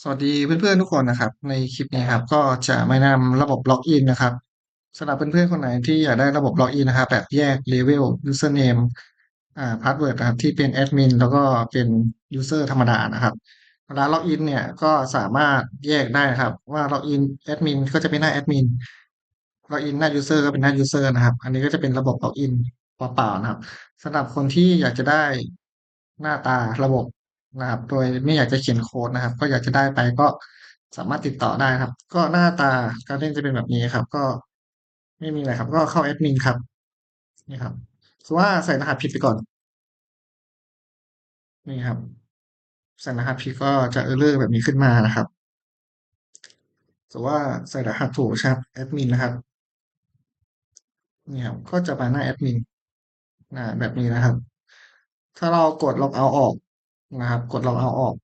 สวัสดีเพื่อนๆทุกคนนะครับ ในคลิปนี้ครับก็จะมาแนะนำระบบล็อกอินนะครับสำหรับเพื่อนๆคนไหนที่อยากได้ระบบล็อกอินนะครับแบบแยกเลเวล username อ่าพาสเวิร์ดนะครับที่เป็นแอดมินแล้วก็เป็น user ธรรมดานะครับเวลาล็อกอินเนี่ยก็สามารถแยกได้ครับว่าล็อกอินแอดมินก็จะเป็นหน้าแอดมินล็อกอินหน้า user ก็เป็นหน้า user นะครับ อันนี้ก็จะเป็นระบบล็อกอินเปล่าๆนะครับสำหรับคนที่อยากจะได้หน้าตาระบบ นะครับ โดยไม่อยากจะเขียนโค้ดนะครับ ก็อยากจะได้ไปก็สามารถติดต่อได้ครับ ก็หน้าตาการเล่นจะเป็นแบบนี้ครับ ก็ไม่มีอะไรครับ ก็เข้าแอดมินครับนี่ครับคือว่าใส่รหัสผิดไปก่อน นี่ครับใส่รหัสผิดก็จะเออร์เลอร์แบบนี้ขึ้นมานะครับแต่ว่าใส่รหัสถูกครับแอดมินนะครับนี่ครับก็จะมาหน้าแอดมินนะแบบนี้นะครับ ถ้าเรากดล็อกเอาออก นะครับ กดล็อกเอาออก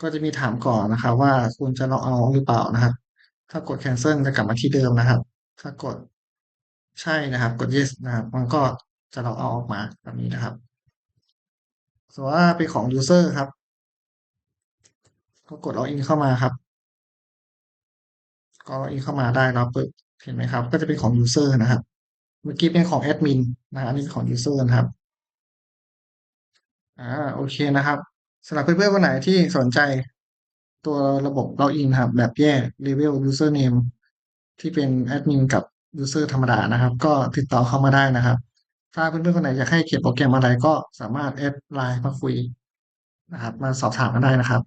ก็จะมีถามก่อนนะครับ ว่าคุณจะล็อกเอาหรือเปล่านะครับ ถ้ากด cancel จะกลับมาที่เดิมนะครับ ถ้ากดใช่นะครับ กด yes นะครับ มันก็จะล็อกเอาออกมาแบบนี้นะครับส่วนว่าเป็นของ user ครับ ก็กด login เข้ามาครับก็ login เข้ามาได้แล้วปึ๊บเห็นไหมครับ ก็จะเป็นของ user นะครับ เมื่อกี้เป็นของ admin นะอันนี้เป็นของ user นะครับ อ่าโอเคนะครับสำหรับเพื่อนๆคนไหนที่สนใจตัวระบบล็อกอินครับ แบบแยก Level Username ที่เป็นแอดมินกับ User ธรรมดานะครับ ก็ติดต่อเข้ามาได้นะครับ ถ้าเพื่อนๆคนไหนอยากให้เขียนโปรแกรมอะไรก็สามารถแอดไลน์มาคุยนะครับ มาสอบถามกันได้นะครับ